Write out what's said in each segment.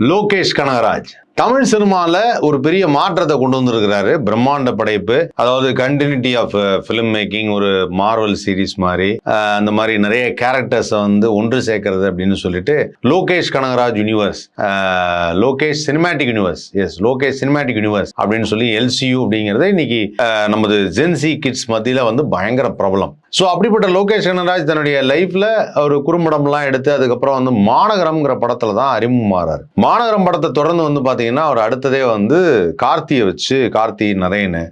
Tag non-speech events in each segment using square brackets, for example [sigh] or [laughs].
லோகேஷ் கனகராஜ். தமிழ் சினிமால ஒரு பெரிய மாற்றத்தை கொண்டு வந்திருக்கிறாரு. பிரம்மாண்ட படைப்பு. அதாவது கண்டினியூட்டி ஆஃப் ஃபிலிம் மேக்கிங் ஒரு மார்வல் சீரிஸ் மாதிரி. Uh, அந்த மாதிரி நிறைய கேரக்டர்ஸை வந்து ஒன்று சேர்க்கறது அப்படின்னு சொல்லிட்டு Lokesh Kanagaraj universe uh, Lokesh cinematic universe yes Lokesh cinematic universe அப்படின்னு சொல்லி எல்சியூ அப்படிங்கிறது இன்னைக்கு uh, நமது ஜென்சி கிட்ஸ் மத்தியில் வந்து பயங்கர பிரபலம். ஸோ அப்படிப்பட்ட லோகேஷ் கனகராஜ் தன்னுடைய லைஃப்ல ஒரு குறும்படம்லாம் எடுத்து அதுக்கப்புறம் வந்து மாநகரம்ங்கிற படத்தில் தான் அறிமுகமாறார். மாநகரம் படத்தை தொடர்ந்து வந்து பார்த்தீங்கன்னா அவர் அடுத்ததே வந்து கார்த்தியை வச்சு கார்த்தி நரேனு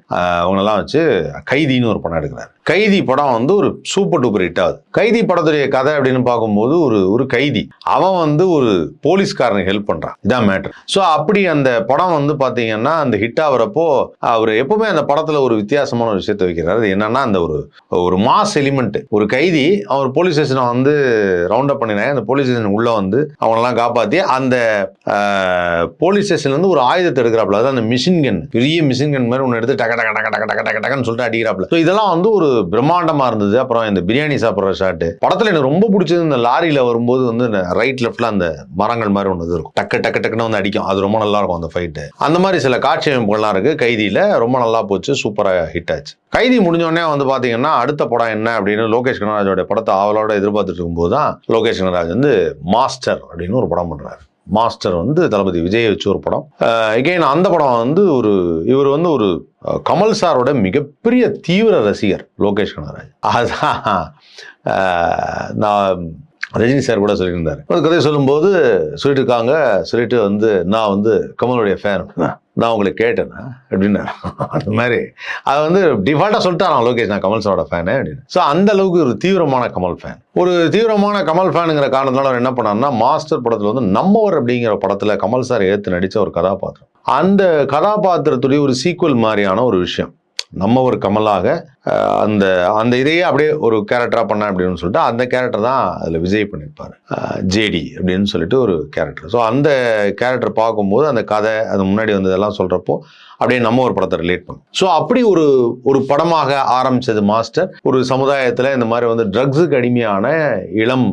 அவங்களெல்லாம் வச்சு கைதின்னு ஒரு படம் எடுக்கிறார். கைதி படம் வந்து ஒரு சூப்பர் டூப்பர் ஹிட் ஆகுது. கைதி படத்துடைய கதை அப்படின்னு பார்க்கும்போது ஒரு ஒரு கைதி. அவன் வந்து ஒரு போலீஸ்காரனுக்கு ஹெல்ப் பண்றான். இதான் மேட்டர் ஸோ அப்படி அந்த படம் வந்து பார்த்தீங்கன்னா அந்த ஹிட் ஆகுறப்போ அவர் எப்பவுமே அந்த படத்துல ஒரு வித்தியாசமான ஒரு விஷயத்தை வைக்கிறார். அது என்னன்னா அந்த ஒரு ஒரு மாஸ் எலிமெண்ட் ஒரு கைதி அவர் போலீஸ் ஸ்டேஷனை வந்து ரவுண்ட் அப் பண்ணினாங்க. அந்த போலீஸ் ஸ்டேஷன் உள்ள வந்து அவங்களெல்லாம் காப்பாத்தி அந்த போலீஸ் ஸ்டேஷன்ல இருந்து ஒரு ஆயுதத்தை எடுக்கிறாப்புல. அதாவது அந்த மிஷின் கன் பெரிய மிஷின் கன் மாதிரி ஒன்று எடுத்து டக டக டக டக டக டக டகன்னு சொல்லிட்டு அடிக்கிறாப்புல. ஸோ இதெல்லாம் வந்து ஒரு பிரம்மாண்டமா இருந்தது. அப்புறம் இந்த பிரியாணி சாப்பிட்ற ஷாட்டு படத்துல எனக்கு ரொம்ப பிடிச்சது இந்த லாரியில வரும்போது வந்து ரைட் லெஃப்ட்ல அந்த மரங்கள் மாதிரி ஒன்று இருக்கும். டக்கு டக்கு டக்குன்னு வந்து அடிக்கும். அது ரொம்ப நல்லா இருக்கும் அந்த ஃபைட்டு அந்த மாதிரி சில காட்சி அமைப்புகள்லாம் இருக்கு. கைதியில ரொம்ப நல்லா போச்சு. சூப்பராக ஹிட் ஆச்சு. கைதி முடிஞ்சோடனே வந்து பாத்தீங்கன்னா அடுத்த படம் என்ன அப்படின்னு லோகேஷ் கனராஜோட படத்தை ஆவலோட எதிர்பார்த்துட்டு இருக்கும்போது தான் லோகேஷ் கனராஜ் வந்து மாஸ்டர் அப்படின்னு ஒரு படம் பண்றாரு. மாஸ்டர் வந்து தளபதி விஜய் வச்சு ஒரு படம். எகெயின் அந்த படம் வந்து ஒரு இவர் வந்து ஒரு கமல் சாரோட மிகப்பெரிய தீவிர ரசிகர் லோகேஷ் கனகராஜ். அதான் நான் ரஜினி சார் கூட சொல்லியிருந்தார். ஒரு கதை சொல்லும்போது சொல்லிட்டு இருக்காங்க சொல்லிட்டு வந்து நான் வந்து கமலுடைய ஃபேன் நான் உங்களை கேட்டேன்னா அப்படின்னா அந்த மாதிரி. அது வந்து டிஃபால்ட்டாக சொல்லிட்டாராம் லோகேஷ் நான் கமல் சாரோட ஃபேனு அப்படின்னு. ஸோ அந்த அளவுக்கு ஒரு தீவிரமான கமல் ஃபேன் ஒரு தீவிரமான கமல் ஃபேனுங்கிற காரணத்தினால அவர் என்ன பண்ணாருன்னா மாஸ்டர் படத்தில் வந்து நம்மவர் அப்படிங்கிற படத்தில் கமல் சார் ஏற்று நடித்த ஒரு கதாபாத்திரம். அந்த கதாபாத்திரத்துடைய ஒரு சீக்குவல் மாதிரியான ஒரு விஷயம். நம்ம ஒரு கமலாக அந்த அந்த இதையே அப்படியே ஒரு கேரக்டராக பண்ண அப்படின்னு சொல்லிட்டு அந்த கேரக்டர் தான் அதில் விஜய் பண்ணியிருப்பார் ஜேடி அப்படின்னு சொல்லிட்டு ஒரு கேரக்டர் ஸோ அந்த கேரக்டர் பார்க்கும்போது அந்த கதை அது முன்னாடி வந்ததெல்லாம் சொல்கிறப்போ அப்படின்னு நம்ம ஒரு படத்தை ரிலேட் பண்ணும். ஸோ அப்படி ஒரு ஒரு படமாக ஆரம்பிச்சது மாஸ்டர். ஒரு சமுதாயத்தில் இந்த மாதிரி வந்து ட்ரக்ஸுக்கு அடிமையான இளம்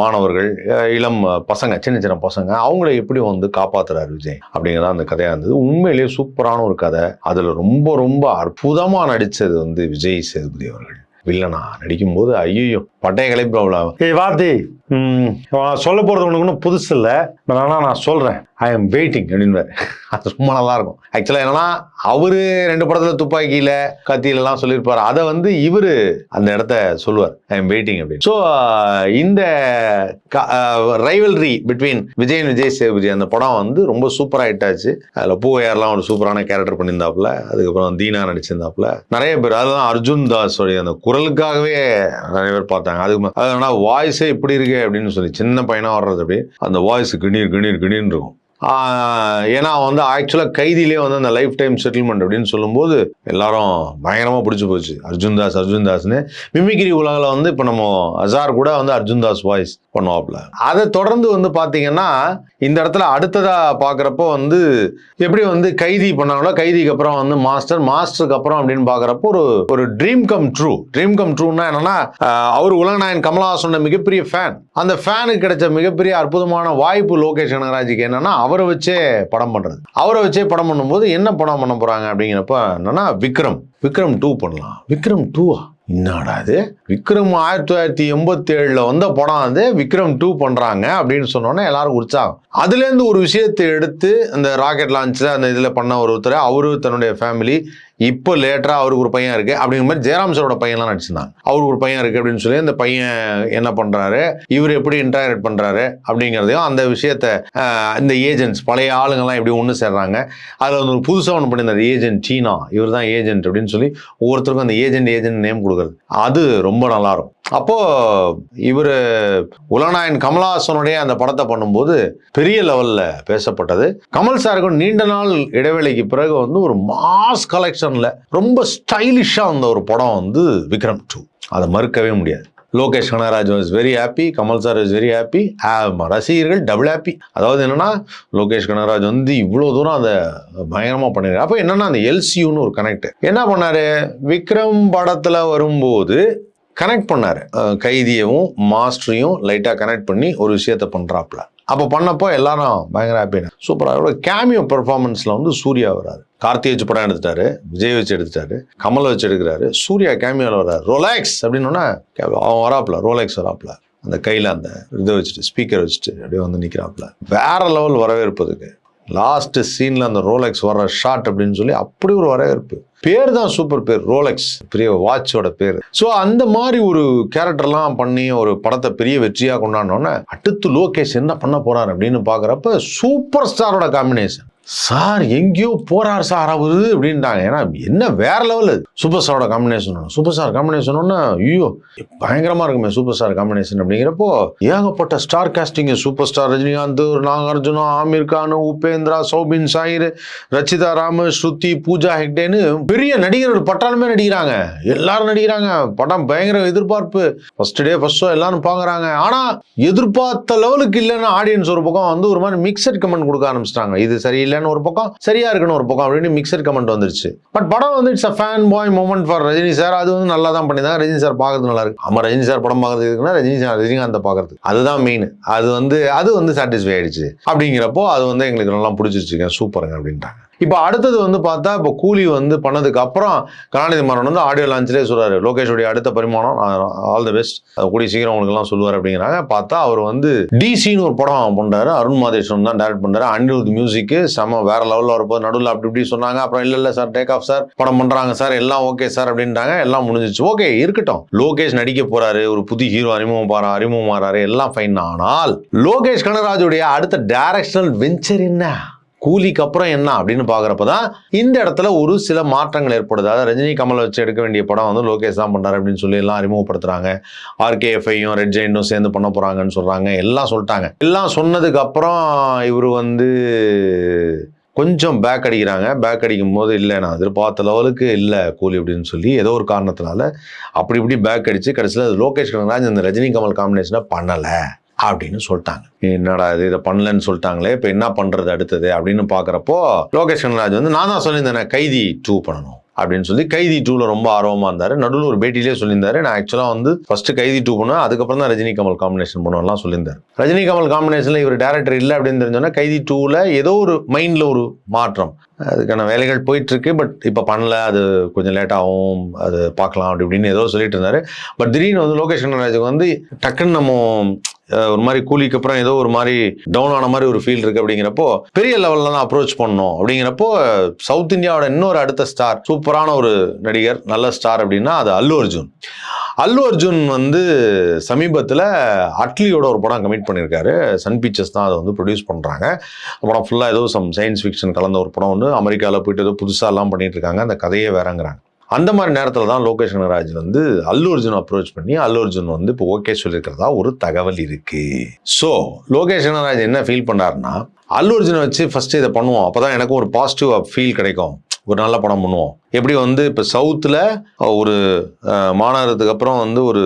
மாணவர்கள் இளம் பசங்க சின்ன சின்ன பசங்க அவங்கள எப்படி வந்து காப்பாத்துறாரு விஜய் அப்படிங்கிறத அந்த கதையாக இருந்தது. உண்மையிலேயே சூப்பரான ஒரு கதை. அதில் ரொம்ப ரொம்ப அற்புதமாக நடித்தது வந்து விஜய் சேதுபதி அவர்கள். வில்லனா நடிக்கும்போது ஐயோ பட்டைய கிளப்பிடுவாங்களா ஏய் வார்த்தை. சொல்ல போகிறது உனக்கு ஒன்றும் புதுசு இல்லை. ஆனால் நான் சொல்கிறேன் ஐ எம் வெயிட்டிங் அப்படின்னு [laughs] அது ரொம்ப நல்லா இருக்கும். ஆக்சுவலாக என்னன்னா அவர் ரெண்டு படத்தில் துப்பாக்கியில் கத்தியிலலாம் சொல்லியிருப்பார். அதை வந்து இவர் அந்த இடத்த சொல்லுவார். ஐ எம் வெயிட்டிங் அப்படின்னு. ஸோ இந்த ரைவல்ரி பிட்வீன் விஜய் விஜய் சேதுபதி அந்த படம் வந்து ரொம்ப சூப்பராக ஆகிட்டாச்சு அதில் பூவையார்லாம் ஒரு சூப்பரான கேரக்டர் பண்ணியிருந்தாப்புல. அதுக்கப்புறம் தீனா நடிச்சிருந்தாப்புல. நிறைய பேர் அதுதான் அர்ஜுன் தாஸ் அந்த குரலுக்காகவே நிறைய பேர் பார்த்தாங்க. அதுக்கு அது ஆனால் வாய்ஸே இப்படி இருக்கு அப்படின்னு சொல்லி சின்ன பையனாக வர்றது அப்படியே அந்த வாய்ஸ் கிணீர் கிணீர் கிணீர்னு இருக்கும். ஏன்னா வந்து ஆக்சுவலாக கைதிலே வந்து அந்த லைஃப் டைம் செட்டில்மெண்ட் அப்படின்னு சொல்லும்போது எல்லாரும் பயங்கரமாக பிடிச்சி போச்சு. அர்ஜுன் தாஸ் அர்ஜுன் தாஸ்னு. மிமிகிரி உலகில் வந்து இப்போ நம்ம அசார் கூட வந்து அர்ஜுன் தாஸ் வாய்ஸ் பண்ணுவாப்ல அதை தொடர்ந்து வந்து பார்த்தீங்கன்னா இந்த இடத்துல அடுத்ததாக பார்க்குறப்போ வந்து எப்படி வந்து கைதி பண்ணாங்களோ கைதிக்கு அப்புறம் வந்து மாஸ்டர் மாஸ்டருக்கு அப்புறம் அப்படின்னு பார்க்குறப்போ ஒரு ஒரு dream come true dream come ட்ரூன்னா என்னன்னா அவர் உலகநாயன் கமலஹாசனோட மிகப்பெரிய ஃபேன் அந்த ஃபேனுக்கு கிடைச்ச மிகப்பெரிய அற்புதமான வாய்ப்பு லோகேஷ் கனகராஜுக்கு என்னன்னா அவரை வச்சே படம் பண்ணுறது அவரை வச்சே படம் பண்ணும்போது என்ன படம் பண்ண போகிறாங்க அப்படிங்கிறப்ப என்னன்னா விக்ரம். விக்ரம் டூ பண்ணலாம். விக்ரம் டூவா என்னடா இது? விக்ரம் ஆயிரத்தி தொள்ளாயிரத்தி எண்பத்தி ஏழுல வந்த படம் வந்து விக்ரம் டூ பண்றாங்க அப்படின்னு சொன்னோன்னே எல்லாரும் உற்சாகம். அதுலேருந்து ஒரு விஷயத்தை எடுத்து அந்த ராக்கெட் லான்ச்சில் அந்த இதில் பண்ண ஒருத்தர் அவரு தன்னுடைய ஃபேமிலி இப்போ லேட்டராக அவருக்கு ஒரு பையன் இருக்கு. அப்படிங்கிற மாதிரி ஜெயராம் சாரோட பையன்லாம் நடிச்சிருந்தாங்க. அவருக்கு ஒரு பையன் இருக்கு அப்படின்னு சொல்லி அந்த பையன் என்ன பண்ணுறாரு இவர் எப்படி இன்டராக்ட் பண்ணுறாரு அப்படிங்கிறதையும் அந்த விஷயத்த இந்த ஏஜென்ட்ஸ் பழைய ஆளுங்கள்லாம் எப்படி ஒன்று சேர்றாங்க. அதில் வந்து ஒரு புதுசாக ஒன்று பண்ணியிருந்தார் ஏஜென்ட் சீனா. இவர் தான் ஏஜென்ட் அப்படின்னு சொல்லி ஒவ்வொருத்தருக்கும் அந்த ஏஜென்ட் ஏஜென்ட் நேம் கொடுக்குறது. அது ரொம்ப நல்லாயிருக்கும் அப்போது அப்போ இவர் உலநாயன் கமலஹாசனுடைய அந்த படத்தை பண்ணும்போது பெரிய லெவலில் பேசப்பட்டது. கமல் சாருக்கு நீண்ட நாள் இடைவேளைக்கு பிறகு வந்து ஒரு மாஸ் கலெக்ஷனில் ரொம்ப ஸ்டைலிஷாக வந்த ஒரு படம் வந்து விக்ரம் டூ அதை மறுக்கவே முடியாது. Lokesh Kanagaraj was very happy Kamal sir is very happy ரசிகர்கள் டபுள் ஹாப்பி அதாவது என்னன்னா லோகேஷ் கனகராஜ் வந்து இவ்வளோ தூரம் அதை பயங்கரமாக பண்ணிடுறாரு அப்போ என்னன்னா அந்த எல்சியூன்னு ஒரு கனெக்ட் என்ன பண்ணாரு? விக்ரம் படத்தில் வரும்போது கனெக்ட் பண்ணாரு. கைதியவும் மாஸ்டரையும் லைட்டாக கனெக்ட் பண்ணி ஒரு விஷயத்த பண்ணுறாப்புல அப்போ பண்ணப்போ எல்லாரும் பயங்கர ஹாப்பியான சூப்பராக அவரோட கேமியோ பெர்ஃபார்மன்ஸில் வந்து சூர்யா வராரு. கார்த்தி வச்சு படம் எடுத்துட்டாரு. விஜய் வச்சு எடுத்துட்டாரு. கமல் வச்சு எடுக்கிறாரு. சூர்யா கேமியோவில் வராரு. ரோலாக்ஸ் அப்படின்னோன்னா அவன் வராப்புல. ரோலாக்ஸ் வராப்புல. அந்த கையில் அந்த இதை வச்சுட்டு ஸ்பீக்கர் வச்சுட்டு அப்படியே வந்து நிற்கிறாப்புல வேற லெவல் வரவேற்பதுக்கு லாஸ்ட்டு சீனில் அந்த ரோலெக்ஸ் வர்ற ஷாட் அப்படின்னு சொல்லி அப்படி ஒரு வரவேற்பு. பேர் தான் சூப்பர் பேர் ரோலெக்ஸ் பெரிய வாட்சோட பேர். ஸோ அந்த மாதிரி ஒரு கேரக்டர்லாம் பண்ணி ஒரு படத்தை பெரிய வெற்றியாக கொண்டாடினோன்னே அடுத்து லோகேஷ் என்ன பண்ண போகிறார் அப்படின்னு பார்க்குறப்ப சூப்பர் ஸ்டாரோட காம்பினேஷன் சார் எங்கேயோ போறார் சார் அவரு அப்படின்ட்டாங்க ஏன்னா என்ன வேற லெவல் அது? சூப்பர் ஸ்டாரோட காம்பினேஷன் சூப்பர் ஸ்டார் காம்பினேஷன் ஐயோ பயங்கரமா இருக்குமே சூப்பர் ஸ்டார் காம்பினேஷன் அப்படிங்கிறப்போ ஏகப்பட்ட star casting super star Rajinikanth Nagarjuna Aamir Khan Upendra Soubin Shahir Rachita Ram Shruti Pooja ஹெக்டேன்னு பெரிய நடிகர்கள் பட்டாளமே நடிக்கிறாங்க. எல்லாரும் நடிக்கிறாங்க. படம் பயங்கர எதிர்பார்ப்பு. ஃபர்ஸ்ட் டே ஃபர்ஸ்ட் ஷோ எல்லாரும் பார்க்குறாங்க ஆனா எதிர்பார்த்த லெவலுக்கு இல்லைன்னா ஆடியன்ஸ் ஒரு பக்கம் வந்து ஒரு மாதிரி மிக்சட் கமெண்ட் கொடுக்க ஆரம்பிச்சிட்டாங்க. இது சரியில்லை இல்லைன்னு ஒரு பக்கம் சரியா இருக்குன்னு ஒரு பக்கம் அப்படின்னு மிக்சர் கமெண்ட் வந்துருச்சு. பட் படம் வந்து it's a fan boy moment for Rajini sir அது வந்து நல்லா தான் பண்ணிதான் ரஜினி சார் பார்க்கறது நல்லா இருக்கு. ஆமா ரஜினி சார் படம் பார்க்கறதுக்குன்னா ரஜினி சார் ரஜினிகாந்த் பார்க்கறதுக்கு அதுதான் மெயின் அது வந்து அது வந்து சாட்டிஸ்ஃபை ஆயிடுச்சு. அப்படிங்கிறப்போ அது வந்து எங்களுக்கு நல்லா பிடிச்சிருச்சுங்க. சூப்பருங்க அப்படின்ட்டாங்க. இப்போ அடுத்தது வந்து பார்த்தா இப்போ கூலி வந்து பண்ணதுக்கு அப்புறம் கலாநிதி மாறன் வந்து ஆடியோ லான்ச்லேயே சொல்றாரு. லோகேஷோடைய அடுத்த பரிமாணம் ஆல் த பெஸ்ட் கூடிய சீக்கிரம் உங்களுக்கு எல்லாம் சொல்லுவார் அப்படிங்கிறாங்க. பார்த்தா அவர் வந்து டிசின்னு ஒரு படம் பண்ணுறாரு அருண் மாதேஸ்வரன் தான் டைரக்ட் பண்ணுறாரு அனிருத் மியூசிக்கு செம வேற லெவலில் வரப்போது நடுவில் அப்படி இப்படி சொன்னாங்க. அப்புறம் இல்லை இல்லை சார் டேக் ஆஃப் சார் படம் பண்ணுறாங்க சார் எல்லாம் ஓகே சார் அப்படின்றாங்க. எல்லாம் முடிஞ்சிச்சு. ஓகே இருக்கட்டும். லோகேஷ் நடிக்க போறாரு. ஒரு புது ஹீரோ அறிமுகம் பாரு அறிமுகம் மாறாரு எல்லாம் ஃபைன் ஆனால் லோகேஷ் கனகராஜுடைய அடுத்த டைரக்ஷனல் வெஞ்சர் என்ன? கூலிக்கு அப்புறம் என்ன அப்படின்னு பார்க்குறப்ப தான் இந்த இடத்துல ஒரு சில மாற்றங்கள் ஏற்படுது. அதாவது ரஜினி கமல் வச்சு எடுக்க வேண்டிய படம் வந்து லோகேஷ் தான் பண்ணாரு அப்படின்னு சொல்லி எல்லாம் அறிமுகப்படுத்துறாங்க. ஆர்கேஎஃப்ஐயும் ரெட் ஜெயின்டும் சேர்ந்து பண்ண போகிறாங்கன்னு சொல்கிறாங்க எல்லாம் சொல்லிட்டாங்க. எல்லாம் சொன்னதுக்கு அப்புறம் இவர் வந்து கொஞ்சம் பேக் அடிக்கிறாங்க. பேக் அடிக்கும் போது இல்லை நான் எதிர்பார்த்த லெவலுக்கு இல்லை கூலி அப்படின்னு சொல்லி ஏதோ ஒரு காரணத்தினால அப்படி இப்படி பேக் அடித்து கடைசியில் அது லோகேஷ் கனகராஜ் இந்த ரஜினி கமல் காம்பினேஷனை பண்ணலை. அப்படின்னு சொல்லிட்டாங்க. என்னடா இது இதை பண்ணலன்னு சொல்லிட்டாங்களே இப்போ என்ன பண்ணுறது அடுத்தது அப்படின்னு பார்க்குறப்போ லோகேஷ் கனகராஜ் வந்து நான் தான் சொல்லியிருந்தேன் கைதி டூ பண்ணணும் அப்படின்னு சொல்லி கைதி டூவில் ரொம்ப ஆர்வமாக இருந்தார். நடுவில் ஒரு பேட்டிலே சொல்லியிருந்தாரு. நான் ஆக்சுவலாக வந்து ஃபர்ஸ்ட் கைதி டூ பண்ணுவேன் அதுக்கப்புறம் தான் ரஜினி கமல் காம்பினேஷன் பண்ணுவோம்லாம் சொல்லியிருந்தார். ரஜினி கமல் காம்பினேஷனில் இவர் டேரக்டர் இல்லை அப்படின்னு தெரிஞ்சோன்னா கைதி டூவில் ஏதோ ஒரு மைண்டில் ஒரு மாற்றம். அதுக்கான வேலைகள் போயிட்டுருக்கு பட் இப்போ பண்ணல அது கொஞ்சம் லேட் ஆகும் அது பார்க்கலாம் அப்படி இப்படின்னு ஏதோ சொல்லிட்டு இருந்தாரு. பட் திடீர்னு வந்து லோகேஷ் கனகராஜுக்கு வந்து டக்குன்னு நம்ம ஒரு மாதிரி கூலிக்கு அப்புறம் ஏதோ ஒரு மாதிரி டவுன் ஆன மாதிரி ஒரு ஃபீல் இருக்கு அப்படிங்கிறப்போ பெரிய லெவலில் தான் அப்ரோச் பண்ணணும் அப்படிங்கிறப்போ சவுத் இந்தியாவோட இன்னொரு அடுத்த ஸ்டார் சூப்பரான ஒரு நடிகர் நல்ல ஸ்டார் அப்படின்னா அது அல்லு அர்ஜுன். அல்லு அர்ஜுன் வந்து சமீபத்தில் அட்லியோட ஒரு படம் கமிட் பண்ணியிருக்காரு. சன் பிக்சர்ஸ் தான் அதை வந்து ப்ரொடியூஸ் பண்ணுறாங்க படம் ஃபுல்லாக ஏதோ சம் சயின்ஸ் ஃபிக்ஷன் கலந்த ஒரு படம் வந்து அமெரிக்காவில் போயிட்டு ஏதோ புதுசாலாம் எல்லாம் பண்ணிட்டு இருக்காங்க அந்த கதையே வேறங்கிறாங்க. அந்த மாதிரி நேரத்தில் தான் லோகேஷ் கனகராஜ் வந்து அல்லு அர்ஜுன் அப்ரோச் பண்ணி அல்லு அர்ஜுன் வந்து இப்போ ஓகே சொல்லியிருக்கிறதா ஒரு தகவல் இருக்கு. ஸோ லோகேஷ் கனகராஜ் என்ன ஃபீல் பண்ணாருன்னா அல்லு அர்ஜுனை வச்சு ஃபஸ்ட்டு இதை பண்ணுவோம். அப்பதான் எனக்கும் ஒரு பாசிட்டிவ் ஃபீல் கிடைக்கும். ஒரு நல்ல படம் பண்ணுவோம். எப்படி வந்து இப்போ சவுத்தில் ஒரு மாநகரத்துக்கு அப்புறம் வந்து ஒரு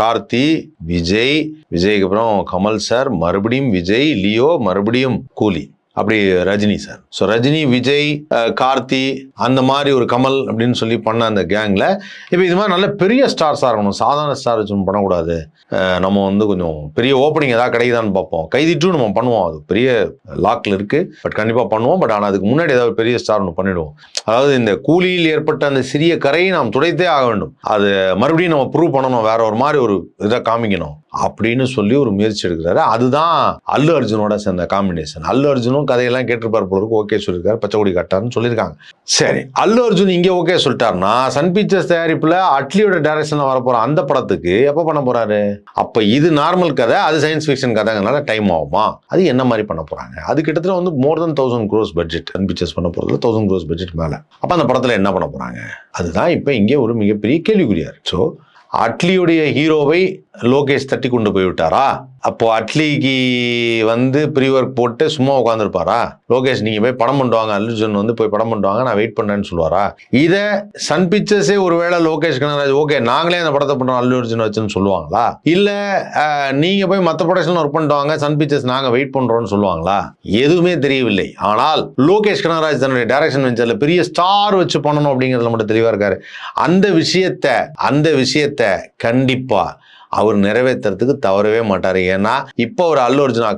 கார்த்தி விஜய் விஜய்க்கு அப்புறம் கமல் சார் மறுபடியும் விஜய் லியோ மறுபடியும் கூலி. அப்படி ரஜினி சார். ஸோ ரஜினி விஜய் கார்த்தி அந்த மாதிரி ஒரு கமல் அப்படின்னு சொல்லி பண்ண அந்த கேங்கில் இப்போ இது மாதிரி நல்ல பெரிய ஸ்டார்ஸாக இருக்கணும். சாதாரண ஸ்டார் வச்சு பண்ணக்கூடாது. நம்ம வந்து கொஞ்சம் பெரிய ஓப்பனிங் ஏதாவது கிடைக்குதான்னு பார்ப்போம். கைதி டூ நம்ம பண்ணுவோம். அது பெரிய லாக்கில் இருக்குது பட் கண்டிப்பாக பண்ணுவோம். பட் ஆனால் அதுக்கு முன்னாடி ஏதாவது பெரிய ஸ்டார் ஒன்று பண்ணிடுவோம். அதாவது இந்த கூலியில் ஏற்பட்ட அந்த சிறிய கரையை நாம் துடைத்தே ஆக வேண்டும். அது மறுபடியும் நம்ம ப்ரூவ் பண்ணணும். வேற ஒரு மாதிரி ஒரு இதை காமிக்கணும். அப்படின்னு சொல்லி ஒரு முயற்சி எடுக்கிறாரு. அதுதான் அல்லு அர்ஜுனோட சேர்ந்த காம்பினேஷன் அல்லு அர்ஜுனும் கதையெல்லாம் கேட்டிருப்பார் போல இருக்கு. ஓகே சொல்லியிருக்காரு. பச்சைக்குடி காட்டார்னு சொல்லியிருக்காங்க. சரி அல்லு அர்ஜுன் இங்கே ஓகே சொல்லிட்டாருன்னா சன் பிக்சர்ஸ் தயாரிப்பில் அட்லியோட டேரக்ஷனில் வரப்போகிற அந்த படத்துக்கு எப்போ பண்ண போகிறாரு அப்போ இது நார்மல் கதை அது சயின்ஸ் ஃபிக்ஷன் கதைங்கனால டைம் ஆகுமா? அது என்ன மாதிரி பண்ண போகிறாங்க அது கிட்டத்தட்ட வந்து more than thousand crores budget Sun Pictures பண்ண போகிறதுல தௌசண்ட் க்ரோஸ் பட்ஜெட் மேலே. அப்போ அந்த படத்தில் என்ன பண்ண போகிறாங்க அதுதான் இப்போ இங்கே ஒரு மிகப்பெரிய கேள்விக்குறியார். ஸோ அட்லியுடைய ஹீரோவை லோகேஷ் தட்டி கொண்டு போய் அப்போது அப்போ அட்லிக்கு வந்து ப்ரீ ஒர்க் போட்டு சும்மா உட்காந்துருப்பாரா லோகேஷ் நீங்க போய் படம் பண்ணுவாங்க அர்ஜுன் வந்து போய் படம் பண்ணுவாங்க நான் வெயிட் பண்ணேன்னு சொல்லுவாரா? இதை சன் பிக்சர்ஸே ஒருவேளை லோகேஷ் கனகராஜ் ஓகே நாங்களே அந்த படத்தை பண்றோம் அல்லு அர்ஜுன் வச்சுன்னு சொல்லுவாங்களா? இல்ல நீங்கள் நீங்க போய் மற்ற ப்ரொடக்ஷன் ஒர்க் பண்ணுவாங்க சன் பிக்சர்ஸ் நாங்க வெயிட் பண்றோம்னு சொல்லுவாங்களா? எதுவுமே தெரியவில்லை. ஆனால் லோகேஷ் கனகராஜ் தன்னுடைய டைரக்ஷன் வெஞ்சர்ல பெரிய ஸ்டார் வச்சு பண்ணணும் அப்படிங்கிறதுல மட்டும் தெளிவா இருக்காரு. அந்த விஷயத்த அந்த விஷயத்த கண்டிப்பா அவர் நிறைவேற்றுறதுக்கு தவறவே மாட்டார். ஏன்னா இப்போ ஒரு அல்லு அர்ஜுன்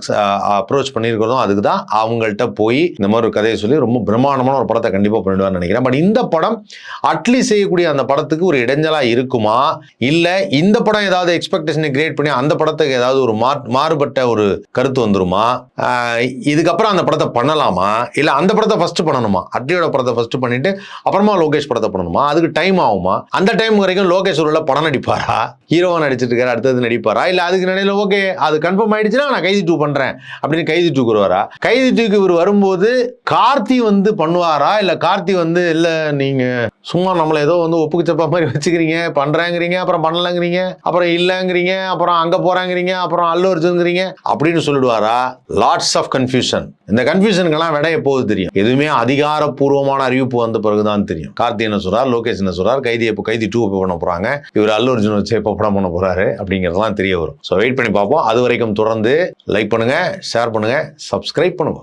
அப்ரோச் பண்ணியிருக்கிறதும் அதுக்கு தான் அவங்கள்ட்ட போய் இந்த மாதிரி ஒரு கதையை சொல்லி ரொம்ப பிரம்மாண்டமான ஒரு படத்தை கண்டிப்பாக பண்ணிடுவார்னு நினைக்கிறேன். பட் இந்த படம் அட்லீஸ்ட் செய்யக்கூடிய அந்த படத்துக்கு ஒரு இடைஞ்சலாக இருக்குமா? இல்லை இந்த படம் ஏதாவது எக்ஸ்பெக்டேஷனை கிரியேட் பண்ணி அந்த படத்துக்கு ஏதாவது ஒரு மா மாறுபட்ட ஒரு கருத்து வந்துருமா? இதுக்கப்புறம் அந்த படத்தை பண்ணலாமா? இல்லை அந்த படத்தை ஃபஸ்ட்டு பண்ணணுமா? அட்லியோட படத்தை ஃபஸ்ட்டு பண்ணிட்டு அப்புறமா லோகேஷ் படத்தை பண்ணணுமா? அதுக்கு டைம் ஆகுமா? அந்த டைம் வரைக்கும் லோகேஷ் ஒரு படம் நடிப்பாரா? ஹீரோவாக நடிச்சிட்டு இருக்காரு அடுத்தது நடிப்பாரா? இல்லை அதுக்கு நிலையில ஓகே அது கன்ஃபார்ம் ஆயிடுச்சுன்னா நான் கைதி டூ பண்றேன். அப்படின்னு கைதி டூக்கு வருவாரா? கைதி டூக்கு இவர் வரும்போது கார்த்தி வந்து பண்ணுவாரா? இல்லை கார்த்தி வந்து இல்லை நீங்க சும்மா நம்மளை ஏதோ வந்து ஒப்புக்கு சப்பா மாதிரி வச்சுக்கிறீங்க. பண்றேங்கிறீங்க அப்புறம் பண்ணலங்கிறீங்க அப்புறம் இல்லைங்கிறீங்க அப்புறம் அங்க போறாங்கிறீங்க அப்புறம் அல்லு அர்ஜுன்கிறீங்க அப்படின்னு சொல்லிடுவாரா? லாட்ஸ் ஆஃப் கன்ஃபியூஷன் இந்த கன்ஃபியூஷனுக்கெல்லாம் விட எப்போது தெரியும்? எதுவுமே அதிகாரப்பூர்வமான அறிவிப்பு வந்த பிறகுதான் தெரியும். கார்த்தி என்ன சொல்கிறார் லோகேஷ் என்ன சொல்றார்? கைதி எப்போ கைதி டூ எப்போ பண்ண போறாங்க? இவர் அல்லு அர்ஜுன் வச்சு எப்போ படம் பண்ண போறாரு? அப்படிங்கிறதெல்லாம் தெரிய வரும். ஸோ வெயிட் பண்ணி பார்ப்போம். அது வரைக்கும் தொடர்ந்து லைக் பண்ணுங்க ஷேர் பண்ணுங்க சப்ஸ்கிரைப் பண்ணுங்க.